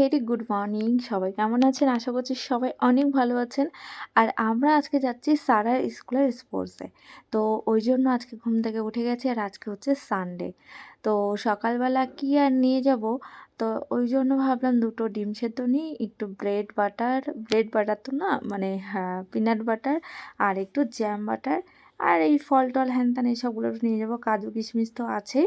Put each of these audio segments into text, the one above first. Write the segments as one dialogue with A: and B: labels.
A: Very good morning. সবাই কেমন আছেন? আশা করছি সবাই অনেক ভালো আছেন। আর আমরা আজকে যাচ্ছি সারার স্কুলের স্পোর্টসে তো ওই জন্য আজকে ঘুম থেকে উঠে গেছি আর আজকে হচ্ছে সানডে তো সকালবেলা কি আর নিয়ে যাব? তো ওই জন্য ভাবলাম দুটো ডিম সেদ্ধ নিই, একটু ব্রেড বাটার ব্রেড বাটার তো না মানে হ্যাঁ পিনাট বাটার আর একটু জ্যাম বাটার আর এই ফল টল, হ্যান ত্যান এইসবগুলো নিয়ে যাব। কাজু কিশমিশ তো আছেই।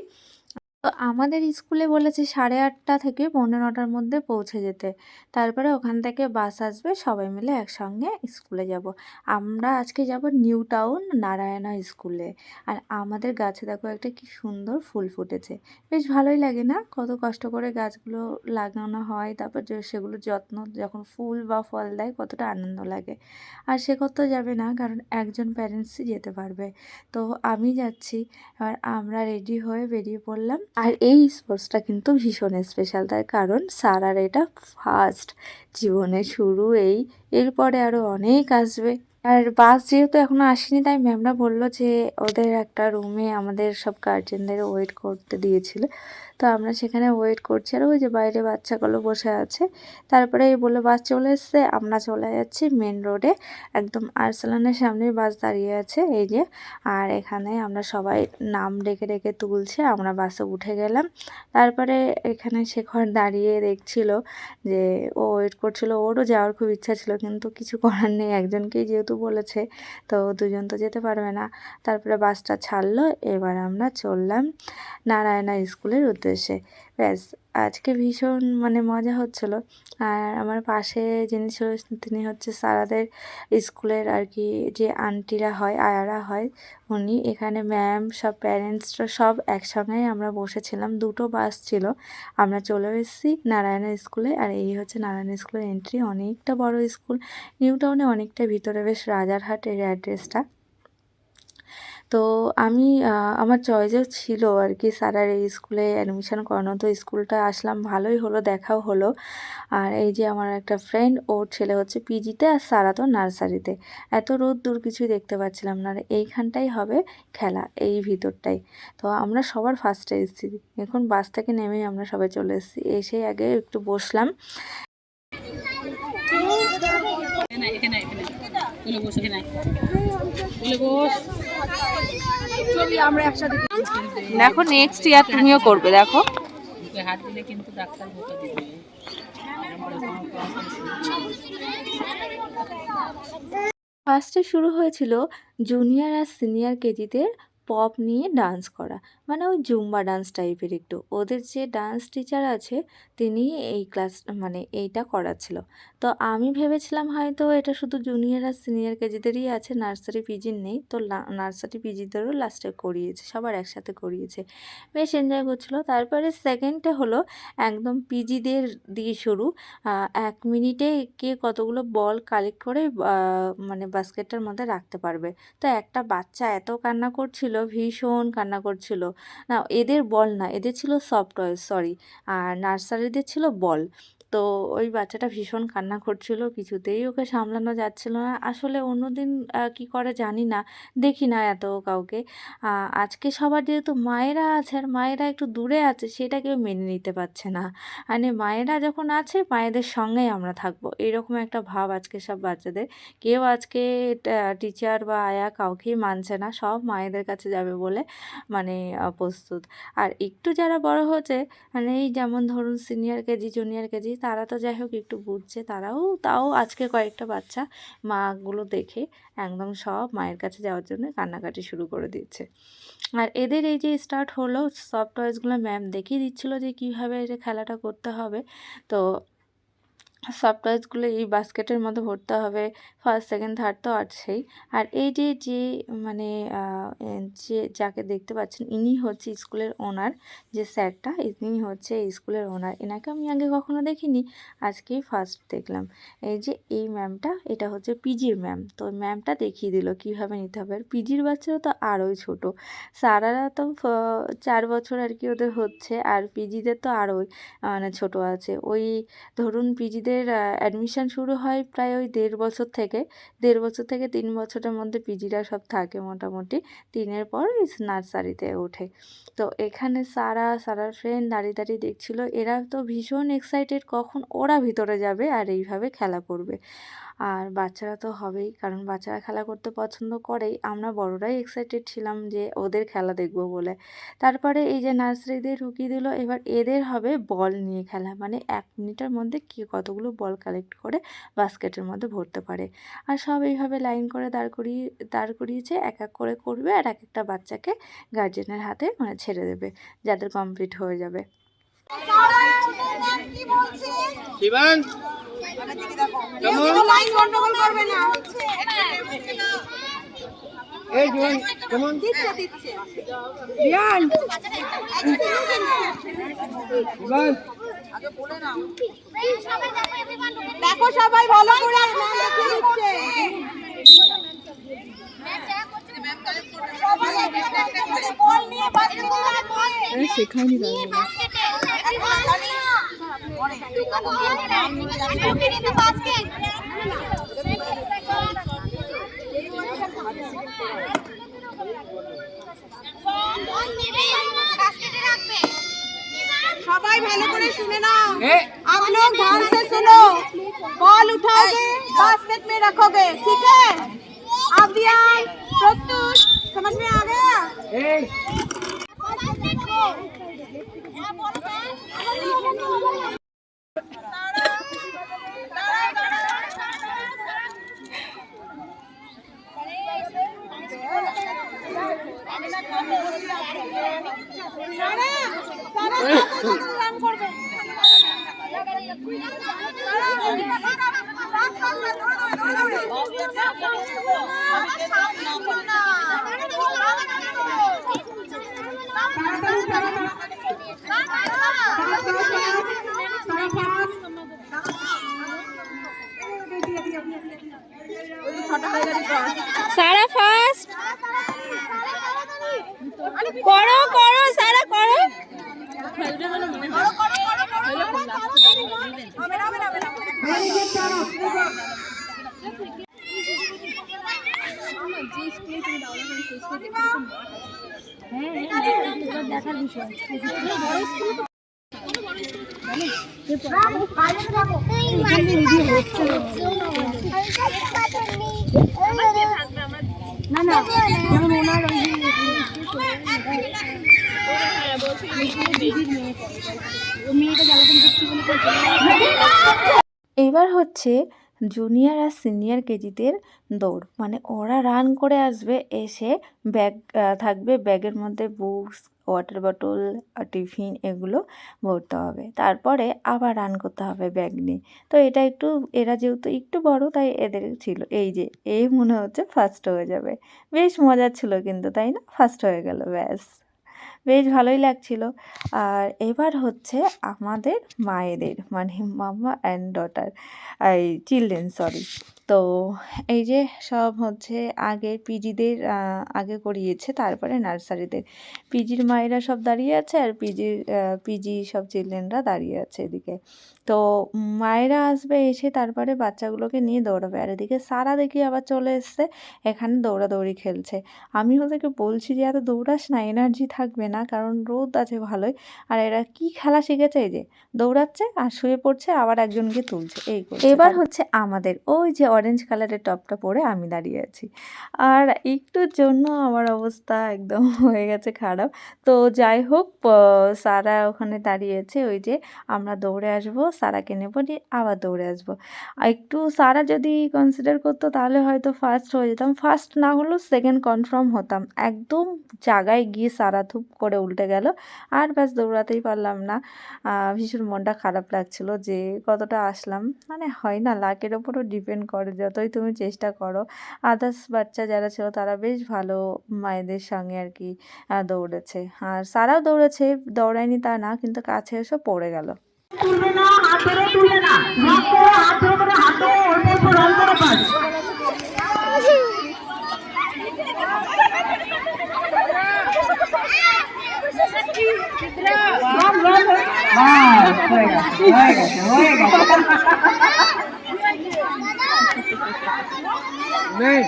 A: তো আমাদের স্কুলে বলেছে সাড়ে আটটা থেকে পৌনে নটার মধ্যে পৌঁছে যেতে। তারপরে ওখান থেকে বাস আসবে, সবাই মিলে একসঙ্গে স্কুলে যাব। আমরা আজকে যাব নিউ টাউন নারায়ণা স্কুলে। আর আমাদের গাছে দেখো একটা কি সুন্দর ফুল ফুটেছে। বেশ ভালোই লাগে না? কত কষ্ট করে গাছগুলো লাগানো হয়, তারপর যে সেগুলো যত্ন, যখন ফুল বা ফল দেয় কতটা আনন্দ লাগে। আর সে কত যাবে না, কারণ একজন প্যারেন্টসই যেতে পারবে। তো আমি যাচ্ছি, এবার আমরা রেডি হয়ে বেরিয়ে পড়লাম। আর এই স্পোর্টসটা কিন্তু ভীষণ স্পেশাল তার কারণ সারার এটা ফার্স্ট জীবনে শুরু এই, এরপরে আরও অনেক আসবে। আর বাস যেহেতু এখনও আসেনি, তাই ম্যামরা বলল যে ওদের একটা রুমে আমাদের সব গার্জেনদের ওয়েট করতে দিয়েছিল। তো আমরা সেখানে ওয়েট করছি। আর ওই যে বাইরে বাচ্চাগুলো বসে আছে, তারপরে এই বলে বাস চলে এসছে, আমরা চলে যাচ্ছি মেন রোডে একদম আর্সেলানের সামনেই বাস দাঁড়িয়ে আছে, এই যে। আর এখানে আমরা সবাই নাম ডেকে ডেকে তুলছে, আমরা বাসে উঠে গেলাম। তারপরে এখানে শেখর দাঁড়িয়ে দেখছিল যে, ও ওয়েট করছিল, ওরও যাওয়ার খুব ইচ্ছা ছিল, কিন্তু কিছু করার নেই, একজনকেই যেহেতু বলেছে, তো দুজন তো যেতে পারবে না। তারপরে বাসটা ছাড়লো, এবার আমরা চললাম নারায়ণা স্কুলের উদ্দেশ্যে। ব্যাস, আজকে ভীষণ মানে মজা হচ্ছিল। আর আমার পাশে যিনি ছিল, তিনি হচ্ছে সারাদের স্কুলের আর কি যে আন্টিরা হয়, আয়ারা হয়, উনি এখানে ম্যাম সব প্যারেন্টসরা সব একসঙ্গেই আমরা বসেছিলাম। দুটো বাস ছিল। আমরা চলে এসেছি নারায়ণা স্কুলে আর এই হচ্ছে নারায়ণ স্কুলের এন্ট্রি অনেকটা বড় স্কুল। নিউ টাউনে অনেকটা ভিতরে, বেশ রাজারহাট এর অ্যাড্রেসটা তো আমি আমার চয়েসও ছিল আর কি স্যারের এই স্কুলে অ্যাডমিশান করানো। তো স্কুলটা আসলাম, ভালোই হলো, দেখাও হলো। আর এই যে আমার একটা ফ্রেন্ড ওর ছেলে হচ্ছে পিজিতে আর সারা তো নার্সারিতে এত রোদ, দূর কিছুই দেখতে পাচ্ছিলাম না। আর এইখানটাই হবে খেলা, এই ভিতরটাই। তো আমরা সবার ফার্স্টে এসেছি। এখন বাস থেকে নেমেই আমরা সবাই চলে এসেছি। এসেই আগে একটু বসলাম।
B: এখানে এখানে এখানে বলে বস এখানে বলে বস।
A: দেখো। নেক্সট ইয়ার তুমিও করবে দেখো।
B: হাত দিলে কিন্তু ডাক্তার বোকা দিবে।
A: ফার্স্টে শুরু হয়েছিল জুনিয়র আর সিনিয়র কেজিদের পপ নিয়ে ডান্স করা। মানে ওই জুম্বা ডান্স টাইপের একটু। ওদের যে ডান্স টিচার আছে, তিনি এই ক্লাস মানে এইটা করাচ্ছিল। তো আমি ভেবেছিলাম হয়তো এটা শুধু জুনিয়র আর সিনিয়র কেজিদেরই আছে নার্সারি পিজির নেই। তো নার্সারি পিজিদেরও লাস্টে করিয়েছে, সবার একসাথে করিয়েছে। বেশ এনজয় করছিল। তারপরে সেকেন্ডে হলো একদম পিজিদের দিয়ে শুরু। এক মিনিটে কে কতগুলো বল কালেক্ট করে মানে বাস্কেটটার মধ্যে রাখতে পারবে। তো একটা বাচ্চা এত কান্না করছিল ভীষণ কান্না করছিল। না, এদের বল না, এদের ছিল সফট টয়েস সরি আর নার্সারিদের ছিল বল তো ওই বাচ্চাটা ভীষণ কান্না করছিল, কিছুতেই ওকে সামলানো যাচ্ছিল না। আসলে অন্যদিন কি করে জানি না, দেখি না এত কাউকে। আজকে সবার যেহেতু মায়েরা আছে আর মায়েরা একটু দূরে আছে, সেটা কেউ মেনে নিতে পারছে না। মানে মায়েরা যখন আছে, মায়েদের সঙ্গেই আমরা থাকব। এরকম একটা ভাব আজকে সব বাচ্চাদের। কেউ আজকে টিচার বা আয়া কাউকেই মানছে না, সব মায়েদের কাছে যাবে বলে মানে প্রস্তুত। আর একটু যারা বড় হচ্ছে মানে এই যেমন ধরুন সিনিয়র কেজি জুনিয়র কেজি তারা তো যাই হোক একটু বুঝছে তারাও, তাও আজকে কয়েকটা বাচ্চা মাগুলো দেখে একদম সব মায়ের কাছে যাওয়ার জন্য কান্নাকাটি শুরু করে দিচ্ছে। আর এদের এই যে স্টার্ট হলো সফট টয়েসগুলো ম্যাম দেখিয়ে দিচ্ছিল যে কীভাবে এটা খেলাটা করতে হবে। তো সব টয়েসগুলো এই বাস্কেটের মধ্যে ভরতে হবে ফার্স্ট সেকেন্ড থার্ড তো আছেই। আর এই যে যে মানে যে, যাকে দেখতে পাচ্ছেন, ইনি হচ্ছে স্কুলের ওনার যে স্যারটা, ইনি হচ্ছে স্কুলের ওনার এনাকে আমি আগে কখনো দেখিনি, আজকেই ফার্স্ট দেখলাম। এই যে, এই ম্যামটা এটা হচ্ছে পিজির ম্যাম তো ম্যামটা দেখিয়ে দিল, কীভাবে নিতে হবে। আর পিজির বাচ্চারা তো আরোই ছোট। সারারা তো চার বছর আর কি ওদের হচ্ছে, আর পিজিদের তো আরোই মানে ছোট আছে। ওই, ধরুন পিজিদের ওদের অ্যাডমিশান শুরু হয় প্রায় ওই দেড় বছর থেকে। দেড় বছর থেকে তিন বছরের মধ্যে পিজিরা সব থাকে মোটামুটি। তিনের পর নার্সারিতে ওঠে। তো এখানে সারা সারা ফ্রেন্ড দাঁড়িয়ে দাঁড়িয়ে দেখছিলো। এরা তো ভীষণ এক্সাইটেড কখন ওরা ভিতরে যাবে আর এইভাবে খেলা করবে। আর বাচ্চারা তো হবেই। কারণ বাচ্চারা খেলা করতে পছন্দ করেই। আমরা বড়রাই এক্সাইটেড ছিলাম যে ওদের খেলা দেখব বলে। তারপরে এই যে নার্সারিদের ঢুকিয়ে দিল, এবার এদের হবে বল নিয়ে খেলা। মানে এক মিনিটের মধ্যে কে কতগুলো বল কালেক্ট করে বাস্কেটের মধ্যে ভরতে পারে। আর সব এইভাবে লাইন করে দাঁড় করিয়ে, দাঁড় করিয়েছে। এক এক করে করবে আর এক একটা বাচ্চাকে গার্জেনের হাতে মানে ছেড়ে দেবে। যাদের কমপ্লিট হয়ে যাবে।
C: শিবান? এই কেমন? রিয়ান শিবান?
D: দেখো সবাই ভালো করে দিচ্ছে সবাই একটা সবাই ভালো করে শুনে নাও
C: ए
D: आप लोग ध्यान से सुनो बॉल उठाओगे बास्केट में रखोगे ठीक है अब ध्यान प्रत्युष समझ में आ गया
C: ए
D: সারা সারা রান করবে
A: সারা ফার্স্ট করো করো সারা করো। এবার হচ্ছে জুনিয়র আর সিনিয়র কেজিদের দৌড়। মানে ওরা রান করে আসবে, এসে ব্যাগ থাকবে ব্যাগের মধ্যে বুকস ওয়াটার বটল টিফিন এগুলো ভরতে হবে। তারপরে আবার রান করতে হবে ব্যাগ নিয়ে। তো এটা একটু, এরা যেহেতু একটু বড়, তাই এদের ছিল, এই যে, এই মনে হচ্ছে ফার্স্ট হয়ে যাবে। বেশ মজার ছিল কিন্তু, তাই না? ফার্স্ট হয়ে গেল, ব্যাস। বেশ ভালোই লাগছিল। আর এবার হচ্ছে আমাদের মায়েদের মানে মামা অ্যান্ড ডটার এই চিলড্রেন সরি তো এই যে সব হচ্ছে আগে পিজিদের আগে করিয়েছে তারপরে নার্সারিদের। পিজির মায়েরা সব দাঁড়িয়ে আছে আর পিজির পিজি সব চিলড্রেনরা দাঁড়িয়ে আছে এদিকে। তো মায়েরা আসবে এসে তারপরে বাচ্চাগুলোকে নিয়ে দৌড়াবে। আর এদিকে সারা দেখি আবার চলে এসছে এখানে দৌড়াদৌড়ি খেলছে। আমি ওদেরকে বলছি যে এত দৌড়াস না এনার্জি থাকবে না কারণ রোদ আছে ভালোই। আর এরা কি খেলা শিখেছে এই যে দৌড়াচ্ছে আর শুয়ে পড়ছে আবার একজনকে তুলছে এই এবার হচ্ছে আমাদের ওই যে অরেঞ্জ কালারের টপটা পরে আমি দাঁড়িয়ে আছি। আর একটুর জন্য আমার অবস্থা একদম হয়ে গেছে খারাপ। তো যাই হোক সারা ওখানে দাঁড়িয়ে আছে ওই যে আমরা দৌড়ে আসব, সারাকে নেব, নিয়ে আবার দৌড়ে আসব। একটু সারা যদি কনসিডার করতো তাহলে হয়তো ফার্স্ট হয়ে যেতাম। ফার্স্ট না হলেও সেকেন্ড কনফার্ম হতাম। একদম জায়গায় গিয়ে সারা ধূপ করে উল্টে গেল। আর ব্যাস দৌড়াতেই পারলাম না। ভীষণ মনটা খারাপ লাগছিল যে কতটা আসলাম। মানে হয় না লাকের ওপরও ডিপেন্ড করে। যতই তুমি চেষ্টা করো। আদার্স বাচ্চা যারা ছিল তারা বেশ ভালো মায়েদের সঙ্গে আর কি দৌড়েছে। আর সারাও দৌড়েছে দৌড়ায়নি তা না কিন্তু কাছে এসে পড়ে গেল।
E: তুলবে না হাত ধরে তুলবে না। হাত ধরে হাত ধরে হাত ধরে অল্প অল্প রান করে পাস রান রান বাস হয়ে গেছে হয়ে গেছে।
C: নেই।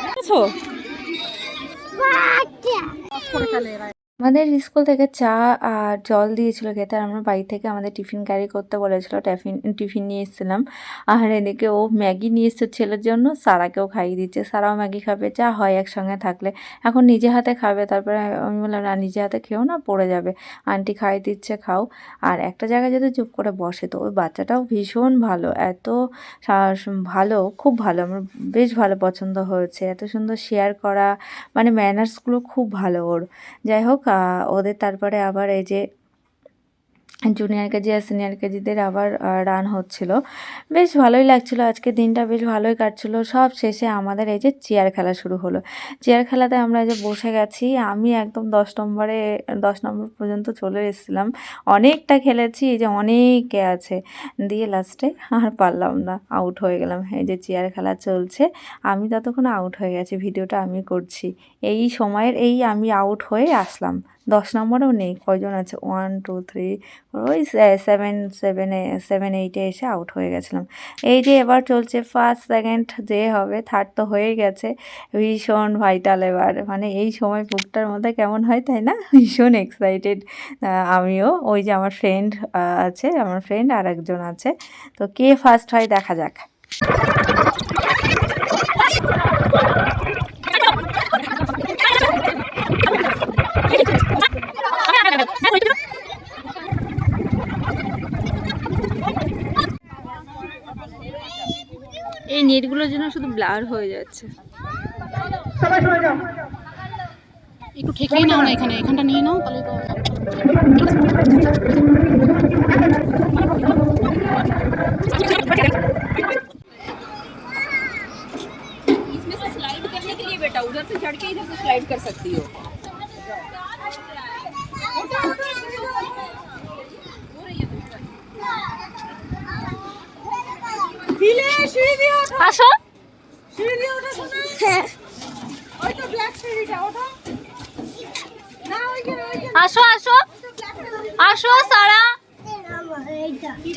A: আমাদের স্কুল থেকে চা আর জল দিয়েছিল খেতে, আর আমরা বাড়ি থেকে আমাদের টিফিন ক্যারি করতে বলেছিল, টিফিন টিফিন নিয়ে এসেছিলাম। আর এদিকে ও ম্যাগি নিয়ে এসছে ছেলের জন্য, সারাকেও খাইয়ে দিচ্ছে। সারাও ম্যাগি খাবে যা হয় একসঙ্গে থাকলে। এখন নিজে হাতে খাবে, তারপরে আমি বললাম, না, নিজে হাতে খেও না, পড়ে যাবে। আন্টি খাইয়ে দিচ্ছে, খাও। আর একটা জায়গায় যদি চুপ করে বসে, তো ওই বাচ্চাটাও ভীষণ ভালো, এত ভালো, খুব ভালো, আমার বেশ ভালো পছন্দ হয়েছে। এত সুন্দর শেয়ার করা মানে ম্যানার্সগুলো খুব ভালো ওর। যাই হোক ওদের তারপরে আবার এই যে জুনিয়র কেজি আর সিনিয়র কেজিদের আবার রান হচ্ছিল। বেশ ভালোই লাগছিল। আজকে দিনটা বেশ ভালোই কাটছিল। সব শেষে আমাদের এই যে চেয়ার খেলা শুরু হলো। চেয়ার খেলাতে আমরা এই যে বসে গেছি, আমি একদম দশ নম্বরে, দশ নম্বর পর্যন্ত চলে এসেছিলাম। অনেকটা খেলেছি, এই যে অনেকে আছে। দিয়ে লাস্টে আর পারলাম না আউট হয়ে গেলাম। এই যে চেয়ার খেলা চলছে, আমি ততক্ষণ আউট হয়ে গেছি ভিডিওটা আমি করছি। এই সময়ের এই আমি আউট হয়ে আসলাম। দশ নম্বরেও নেই, কয়জন আছে? ওয়ান টু থ্রি ওই সেভেন সেভেনে সেভেন এইটে এসে আউট হয়ে গেছিলাম। এই যে এবার চলছে ফার্স্ট সেকেন্ড যে হবে থার্ড তো হয়েই গেছে। ভীষণ ভাইটাল এবার। মানে এই সময় বুকটার মধ্যে কেমন হয় তাই না? ভীষণ এক্সাইটেড আমিও, ওই যে আমার ফ্রেন্ড আছে, আমার ফ্রেন্ড আর একজন আছে। তো কে ফার্স্ট হয় দেখা যাক। এই নেটগুলোর জন্য শুধু ব্লার হয়ে যাচ্ছে।
B: একটু ঠেকেই নাও না এখানে এখানটা নিয়ে নাও তাহলে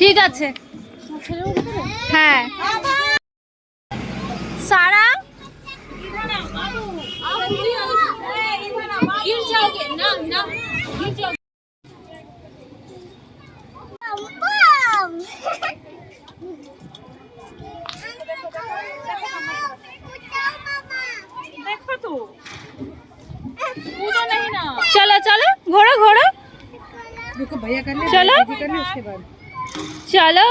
A: ঠিক আছে হ্যাঁ সারা
B: गिर जाओगे ना ना गिर जाओगे
D: দেখো তো
A: চলো চলো ঘোরো ঘোরো
D: रुको भैया कर ले
A: चलो। চলো।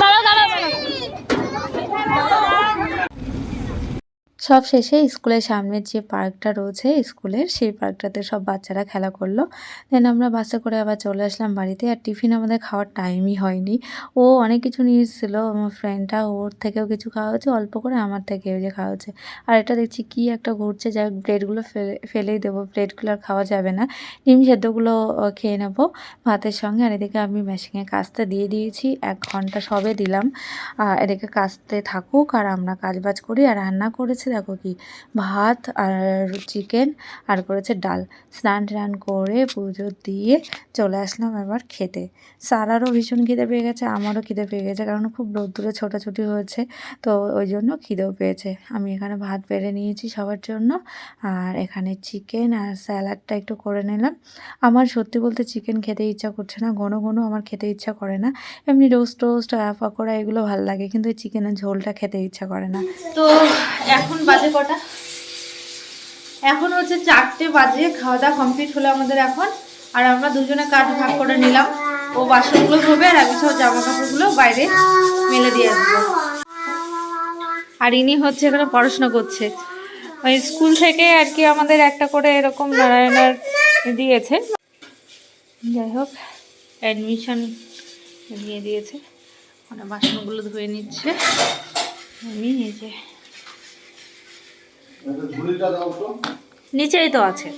A: দাদা সব শেষে স্কুলের সামনের যে পার্কটা রয়েছে, স্কুলের সেই পার্কটাতে সব বাচ্চারা খেলা করল। দেন আমরা বাসে করে আবার চলে আসলাম বাড়িতে আর টিফিন আমাদের খাওয়ার টাইমই হয়নি। ও অনেক কিছু নিয়ে এসেছিল আমার ফ্রেন্ডটা ওর থেকেও কিছু খাওয়া হয়েছে, অল্প করে আমার থেকেও যে খাওয়া হচ্ছে আর এটা দেখছি কি একটা ঘুরছে হোক ব্রেডগুলো ফেলে, ফেলেই দেবো ব্রেডগুলো আর খাওয়া যাবে না। ডিম সেদ্ধগুলো খেয়ে নেব ভাতের সঙ্গে। আর এদিকে আমি মেশিনে কাস্তে দিয়ে দিয়েছি, এক ঘণ্টা সবে দিলাম। এদিকে কাস্তে থাকুক আর আমরা কাজবাজ করি। আর রান্না করেছে দেখো কি, ভাত আর চিকেন আর করেছে ডাল। স্নান টান করে পুজো দিয়ে চলে আসলাম এবার খেতে। সারারও ভীষণ খিদে পেয়ে গেছে, আমারও খিদে পেয়ে গেছে, কারণ খুব রোদ্দুরে ছোটাছুটি হয়েছে, তো ওই জন্য খিদেও পেয়েছে। আমি এখানে ভাত বেড়ে নিয়েছি সবার জন্য, আর এখানে চিকেন আর স্যালাডটা একটু করে নিলাম। আমার সত্যি বলতে চিকেন খেতে ইচ্ছা করছে না, ঘন ঘন আমার খেতে ইচ্ছা করে না। এমনি রোস্ট টোস্ট পকোড়া এগুলো ভালো লাগে, কিন্তু চিকেনের ঝোলটা খেতে ইচ্ছা করে না। তো এখন বাজে কটা? এখন হচ্ছে চারটে বাজে খাওয়া দাওয়া কমপ্লিট হলো আমাদের এখন। আর আমরা দুজনে কাজ ভাগ করে নিলাম। ও বাসনগুলো ধোবে আর আমি সব জামা কাপড়গুলো বাইরে মেলে দিয়ে আসব। আর ইনি হচ্ছে এখানে পড়াশোনা করছে। ওই স্কুল থেকে আর কি আমাদের একটা করে এরকম নারায়ণার দিয়েছে। যাই হোক অ্যাডমিশন দিয়ে দিয়েছে। মানে বাসনগুলো ধুয়ে নিচ্ছে। আমি যে নিচেই তো আছে।